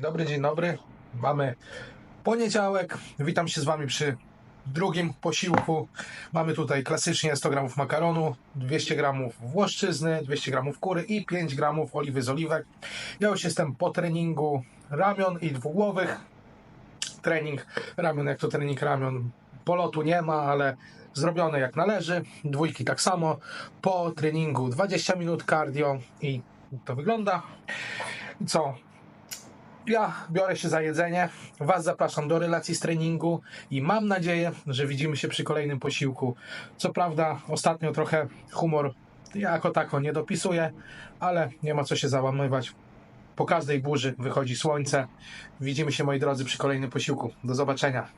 Dobry, dzień dobry. Mamy poniedziałek. Witam się z Wami przy drugim posiłku. Mamy tutaj klasycznie 100 gramów makaronu, 200 gramów włoszczyzny, 200 gramów kury i 5 gramów oliwy z oliwek. Ja już jestem po treningu ramion i dwugłowych. Trening ramion, jak to trening ramion, polotu nie ma, ale zrobione jak należy. Dwójki tak samo. Po treningu 20 minut cardio i to wygląda. Co? Ja biorę się za jedzenie. Was zapraszam do relacji z treningu i mam nadzieję, że widzimy się przy kolejnym posiłku. Co prawda, ostatnio trochę humor jako tako nie dopisuje, ale nie ma co się załamywać. Po każdej burzy wychodzi słońce. Widzimy się, moi drodzy, przy kolejnym posiłku. Do zobaczenia.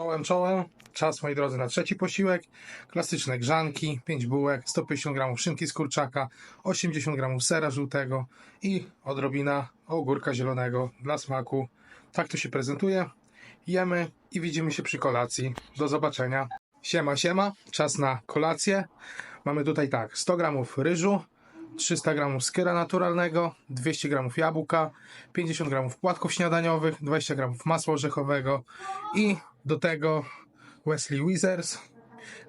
Czołem, czołem. Czas, moi drodzy, na trzeci posiłek. Klasyczne grzanki, 5 bułek, 150 g szynki z kurczaka, 80 g sera żółtego i odrobina ogórka zielonego dla smaku. Tak to się prezentuje. Jemy i widzimy się przy kolacji. Do zobaczenia. Siema, siema. Czas na kolację. Mamy tutaj tak, 100 g ryżu, 300 g skyra naturalnego, 200 g jabłka, 50 g płatków śniadaniowych, 20 g masła orzechowego i do tego Wesley Wizards.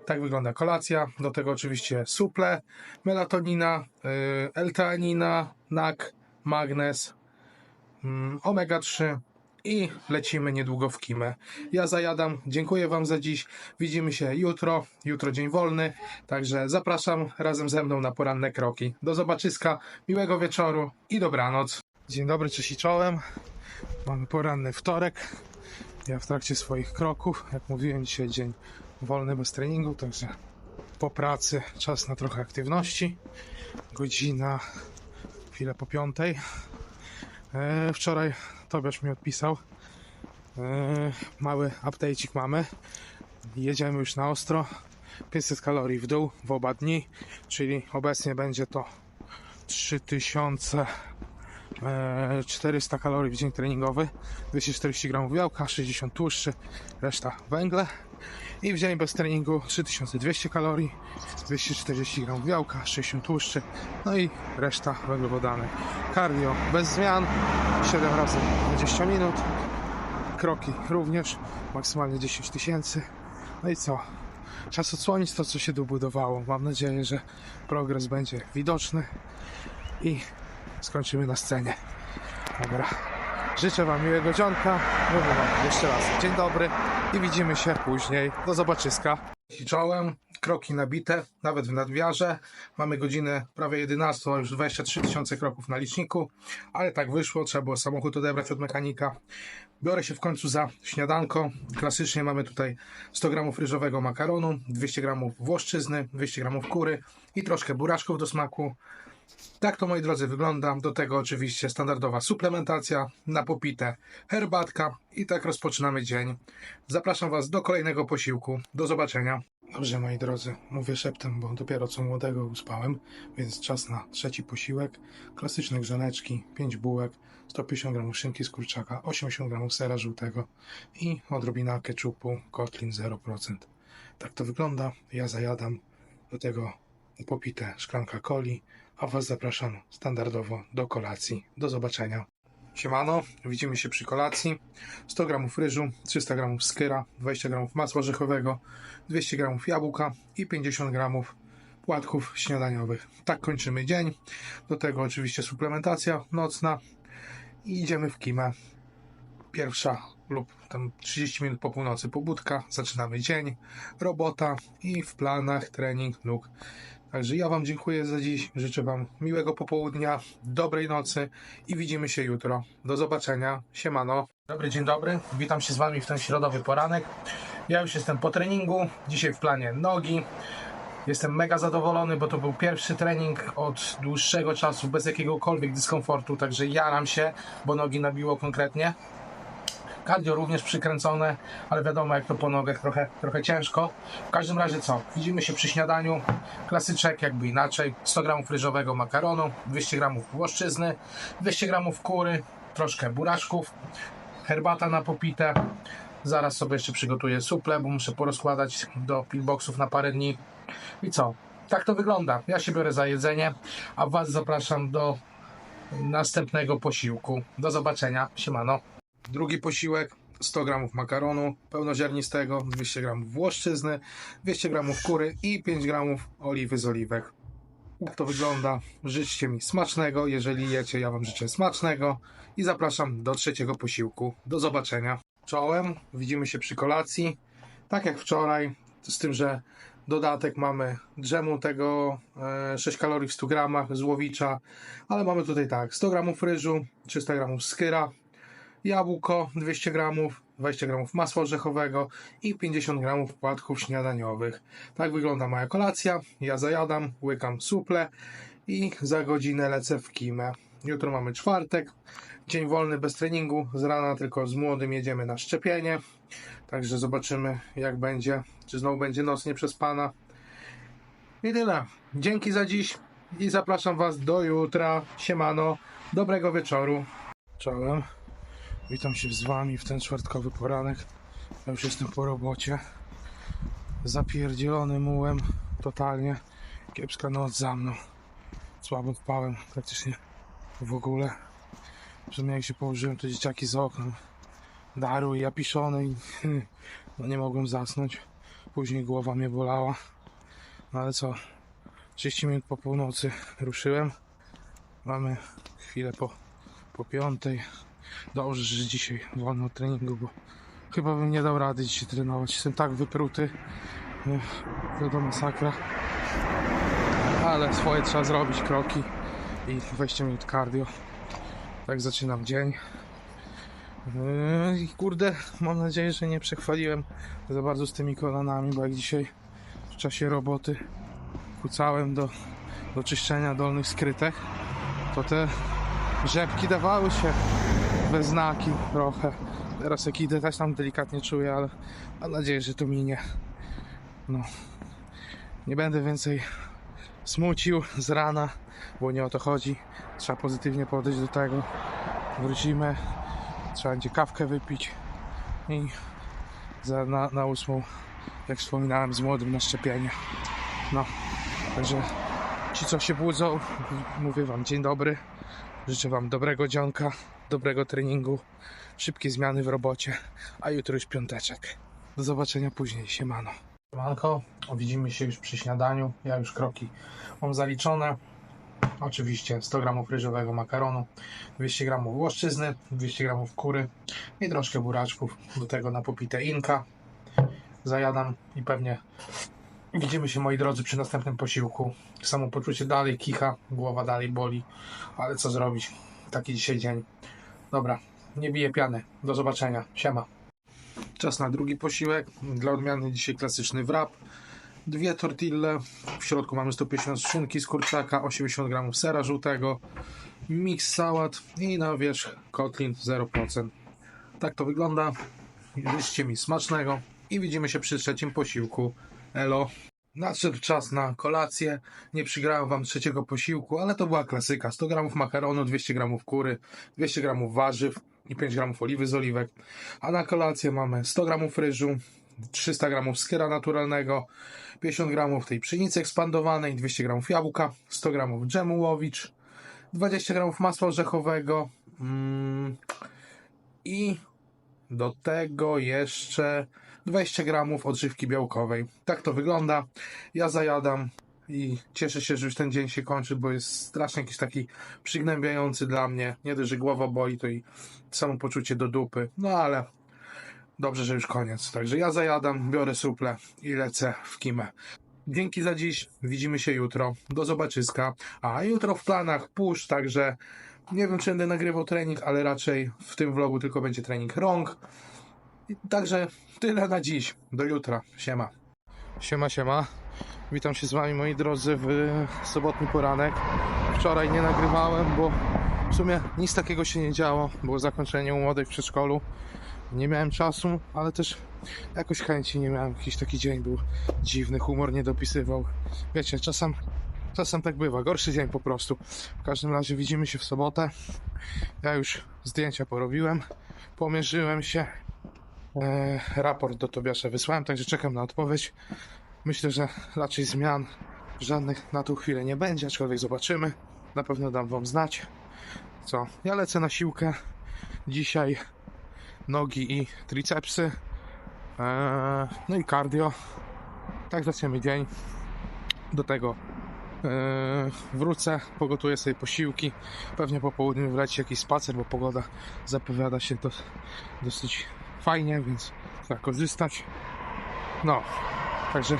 Tak wygląda kolacja. Do tego oczywiście suple, melatonina, yy, L-teanina, NAK, magnez, mm, omega-3 i lecimy niedługo w kimę. Ja zajadam. Dziękuję Wam za dziś. Widzimy się jutro. Jutro dzień wolny. Także zapraszam razem ze mną na poranne kroki. Do zobaczyska. Miłego wieczoru i dobranoc. Dzień dobry, cześć i czołem. Mamy poranny wtorek. Ja w trakcie swoich kroków, jak mówiłem, dzisiaj dzień wolny bez treningu, także po pracy czas na trochę aktywności. Godzina chwilę po piątej. E, wczoraj Tobiasz mi odpisał. E, mały update'cik mamy. Jedziemy już na ostro. 500 kalorii w dół w oba dni, czyli obecnie będzie to 3000 e, 400 kalorii w dzień treningowy, 240 gramów białka, 60 tłuszczy, reszta węgle. I w dzień bez treningu 3200 kalorii, 240 gramów białka, 60 tłuszczy, no i reszta węglowodany. Cardio bez zmian, 7 razy 20 minut, kroki również, maksymalnie 10 tysięcy. No i co? Czas odsłonić to, co się dobudowało. Mam nadzieję, że progres będzie widoczny i skończymy na scenie. Dobra. Życzę Wam miłego dzionka. Mówię Wam jeszcze raz dzień dobry i widzimy się później. Do zobaczyska. Czołem, kroki nabite, nawet w nadwiarze. Mamy godzinę prawie 11, a już 23 tysiące kroków na liczniku, ale tak wyszło, trzeba było samochód odebrać od mechanika. Biorę się w końcu za śniadanko. Klasycznie mamy tutaj 100 gramów ryżowego makaronu, 200 gramów włoszczyzny, 200 gramów kury i troszkę buraczków do smaku. Tak to moi drodzy wygląda. Do tego oczywiście standardowa suplementacja, na popite herbatka i tak rozpoczynamy dzień. Zapraszam Was do kolejnego posiłku. Do zobaczenia. Dobrze moi drodzy, mówię szeptem, bo dopiero co młodego uspałem, więc czas na trzeci posiłek. Klasyczne grzaneczki, 5 bułek, 150 g szynki z kurczaka, 80 g sera żółtego i odrobina keczupu Kotlin 0%. Tak to wygląda. Ja zajadam do tego popite szklanka coli, a Was zapraszam standardowo do kolacji. Do zobaczenia. Siemano, widzimy się przy kolacji. 100 g ryżu, 300 g skyra, 20 g masła orzechowego, 200 g jabłka i 50 g płatków śniadaniowych. Tak kończymy dzień. Do tego oczywiście suplementacja nocna i idziemy w kimę. Pierwsza lub tam 30 minut po północy pobudka, zaczynamy dzień, robota i w planach trening nóg. Także ja Wam dziękuję za dziś, życzę Wam miłego popołudnia, dobrej nocy i widzimy się jutro. Do zobaczenia, siemano. Dobry dzień dobry, witam się z Wami w ten środowy poranek. Ja już jestem po treningu, dzisiaj w planie nogi. Jestem mega zadowolony, bo to był pierwszy trening od dłuższego czasu bez jakiegokolwiek dyskomfortu, także jaram się, bo nogi nabiło konkretnie. Cardio również przykręcone, ale wiadomo jak to po nogach trochę, trochę ciężko. W każdym razie co? Widzimy się przy śniadaniu. Klasyczek jakby inaczej. 100 g ryżowego makaronu, 200 g włoszczyzny, 200 g kury, troszkę buraczków, herbata na popite. Zaraz sobie jeszcze przygotuję suple, bo muszę porozkładać do pillboxów na parę dni. I co? Tak to wygląda. Ja się biorę za jedzenie, a Was zapraszam do następnego posiłku. Do zobaczenia. Siemano. Drugi posiłek 100 g makaronu pełnoziarnistego, 200 g włoszczyzny, 200 g kury i 5 g oliwy z oliwek. Jak to wygląda? Życzcie mi smacznego. Jeżeli jecie, ja Wam życzę smacznego i zapraszam do trzeciego posiłku. Do zobaczenia. Czołem, widzimy się przy kolacji. Tak jak wczoraj, z tym, że dodatek mamy drzemu tego e, 6 kalorii w 100 gramach, złowicza, ale mamy tutaj tak 100 gramów ryżu, 300 gramów skyra, jabłko 200 gramów, 20 gramów masła orzechowego i 50 gramów płatków śniadaniowych. Tak wygląda moja kolacja. Ja zajadam, łykam suple i za godzinę lecę w kimę. Jutro mamy czwartek, dzień wolny bez treningu. Z rana tylko z młodym jedziemy na szczepienie. Także zobaczymy, jak będzie. Czy znowu będzie noc nieprzespana. I tyle. Dzięki za dziś i zapraszam Was do jutra. Siemano. Dobrego wieczoru. Czołem. Witam się z Wami w ten czwartkowy poranek. Ja już jestem po robocie. Zapierdzielony mułem. Totalnie. Kiepska noc za mną. Słabo spałem praktycznie w ogóle. Przynajmniej jak się położyłem, to dzieciaki z okna. Daruj, ja piszony i no nie mogłem zasnąć. Później głowa mnie bolała. No ale co? 30 minut po północy ruszyłem. Mamy chwilę po, po piątej. Dobrze, że dzisiaj wolno od treningu, bo chyba bym nie dał rady dzisiaj trenować. Jestem tak wypruty. Do masakra. Ale swoje trzeba zrobić, kroki i 20 minut cardio. Tak zaczynam dzień. I kurde, mam nadzieję, że nie przechwaliłem za bardzo z tymi kolanami, bo jak dzisiaj w czasie roboty kucałem do, do czyszczenia dolnych skrytek, to te rzepki dawały się we znaki trochę. Teraz jak idę też tam delikatnie czuję, ale mam nadzieję, że to minie. No. Nie będę więcej smucił z rana, bo nie o to chodzi. Trzeba pozytywnie podejść do tego. Wrócimy, trzeba będzie kawkę wypić i za, na, na ósmą, jak wspominałem, z młodym na szczepienie. No, także ci, co się budzą, mówię Wam dzień dobry. Życzę Wam dobrego dzionka, dobrego treningu, szybkie zmiany w robocie, a jutro już piąteczek. Do zobaczenia później, siemano. Siemanko, widzimy się już przy śniadaniu. Ja już kroki mam zaliczone. Oczywiście 100 gramów ryżowego makaronu, 200 gramów łoszczyzny, 200 gramów kury i troszkę buraczków. Do tego na popite inka. Zajadam i pewnie widzimy się moi drodzy przy następnym posiłku. Samopoczucie dalej kicha, głowa dalej boli, ale co zrobić? Taki dzisiaj dzień. Dobra, nie biję piany. Do zobaczenia. Siema. Czas na drugi posiłek. Dla odmiany dzisiaj klasyczny wrap. Dwie tortille. W środku mamy 150 szynki z kurczaka, 80 gramów sera żółtego, miks sałat i na wierzch kotlin 0%. Tak to wygląda. Życzcie mi smacznego i widzimy się przy trzecim posiłku. Elo. Nadszedł czas na kolację. Nie przygrałem wam trzeciego posiłku, ale to była klasyka. 100 gramów makaronu, 200 gramów kury, 200 gramów warzyw i 5 gramów oliwy z oliwek. A na kolację mamy 100 gramów ryżu, 300 gramów skyra naturalnego, 50 gramów tej pszenicy ekspandowanej, 200 gramów jabłka, 100 gramów dżemu łowicz, 20 gramów masła orzechowego mm, i do tego jeszcze 20 gramów odżywki białkowej. Tak to wygląda. Ja zajadam i cieszę się, że już ten dzień się kończy, bo jest strasznie jakiś taki przygnębiający dla mnie. Nie dość, że głowa boli, to i samopoczucie do dupy. No ale dobrze, że już koniec. Także ja zajadam, biorę suple i lecę w kimę. Dzięki za dziś. Widzimy się jutro. Do zobaczyska. A jutro w planach push, także nie wiem, czy będę nagrywał trening, ale raczej w tym vlogu tylko będzie trening rąk. Także tyle na dziś. Do jutra. Siema. Siema, siema. Witam się z Wami, moi drodzy, w sobotni poranek. Wczoraj nie nagrywałem, bo w sumie nic takiego się nie działo. Było zakończenie u młodej w przedszkolu. Nie miałem czasu, ale też jakoś chęci nie miałem. Jakiś taki dzień był dziwny, humor nie dopisywał. Wiecie, czasem, czasem tak bywa. Gorszy dzień po prostu. W każdym razie widzimy się w sobotę. Ja już zdjęcia porobiłem, pomierzyłem się. E, raport do Tobiasza wysłałem, także czekam na odpowiedź. Myślę, że raczej zmian żadnych na tą chwilę nie będzie, aczkolwiek zobaczymy. Na pewno dam Wam znać. Co? Ja lecę na siłkę. Dzisiaj nogi i tricepsy. Eee, no i cardio. Tak zaczniemy dzień. Do tego eee, wrócę, pogotuję sobie posiłki. Pewnie po południu wleci jakiś spacer, bo pogoda zapowiada się to dosyć fajnie, więc trzeba korzystać. No, także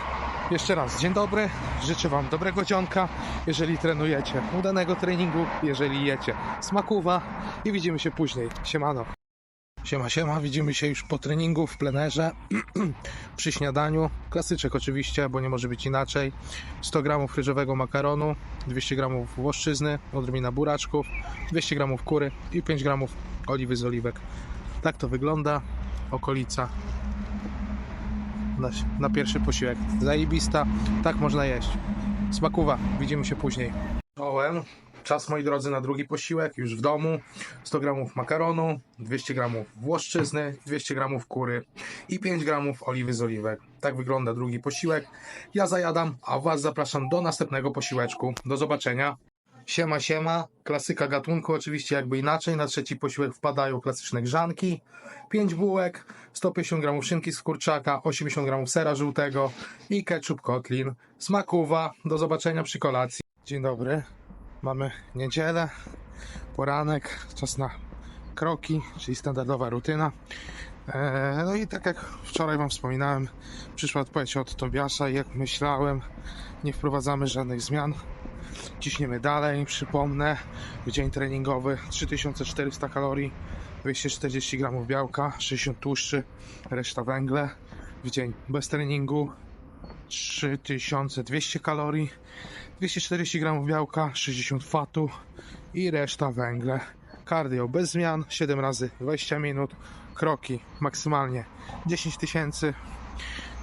jeszcze raz dzień dobry. Życzę Wam dobrego dzionka, jeżeli trenujecie, udanego treningu, jeżeli jecie smakuwa i widzimy się później. Siemano. Siema, siema, widzimy się już po treningu w plenerze, przy śniadaniu, klasyczek oczywiście, bo nie może być inaczej, 100 gramów ryżowego makaronu, 200 gramów włoszczyzny, odrobina buraczków, 200 gramów kury i 5 gramów oliwy z oliwek. Tak to wygląda, okolica na, na pierwszy posiłek, zajebista, tak można jeść. Smakuwa, widzimy się później. Ołem, czas moi drodzy na drugi posiłek, już w domu. 100 gramów makaronu, 200 gramów włoszczyzny, 200 gramów kury i 5 gramów oliwy z oliwek. Tak wygląda drugi posiłek. Ja zajadam, a Was zapraszam do następnego posiłeczku. Do zobaczenia. Siema, siema. Klasyka gatunku, oczywiście jakby inaczej. Na trzeci posiłek wpadają klasyczne grzanki. 5 bułek, 150 gramów szynki z kurczaka, 80 gramów sera żółtego i ketchup kotlin. Smakuwa. Do zobaczenia przy kolacji. Dzień dobry. Mamy niedzielę, poranek, czas na kroki, czyli standardowa rutyna. Eee, No i tak jak wczoraj Wam wspominałem, przyszła odpowiedź od Tobiasza i jak myślałem, nie wprowadzamy żadnych zmian. Ciśniemy dalej, przypomnę, w dzień treningowy 3400 kalorii, 240 gramów białka, 60 tłuszczy, reszta węgle. W dzień bez treningu 3200 kalorii, 240 gramów białka, 60 fatu i reszta węgle. Cardio bez zmian, 7 razy 20 minut, kroki maksymalnie 10 tysięcy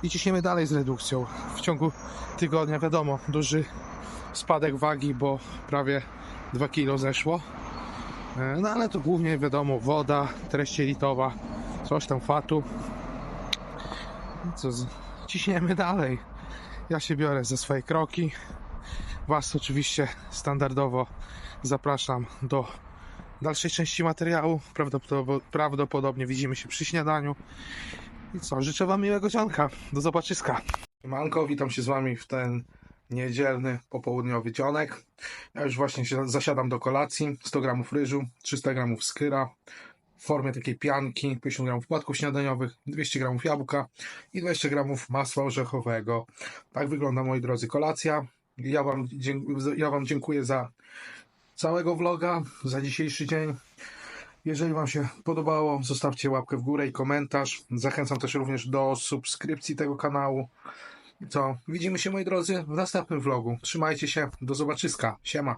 i ciśniemy dalej z redukcją. W ciągu tygodnia wiadomo, duży spadek wagi, bo prawie 2 kg zeszło. E, No ale to głównie wiadomo, woda, treść jelitowa, coś tam fatu. Co, ciśniemy dalej. Ja się biorę za swoje kroki. Was oczywiście standardowo zapraszam do dalszej części materiału. Prawdopodobnie widzimy się przy śniadaniu. I co, życzę Wam miłego dzionka. Do zobaczyska. Manko, witam się z Wami w ten niedzielny, popołudniowy dzionek. Ja już właśnie się zasiadam do kolacji. 100 gramów ryżu, 300 gramów skyra w formie takiej pianki, 50 gramów płatków śniadaniowych, 200 gramów jabłka i 20 gramów masła orzechowego. Tak wygląda, moi drodzy, kolacja. Ja wam, ja wam dziękuję za całego vloga, za dzisiejszy dzień. Jeżeli Wam się podobało, zostawcie łapkę w górę i komentarz. Zachęcam też również do subskrypcji tego kanału. Co? Widzimy się, moi drodzy, w następnym vlogu. Trzymajcie się, do zobaczyska. Siema.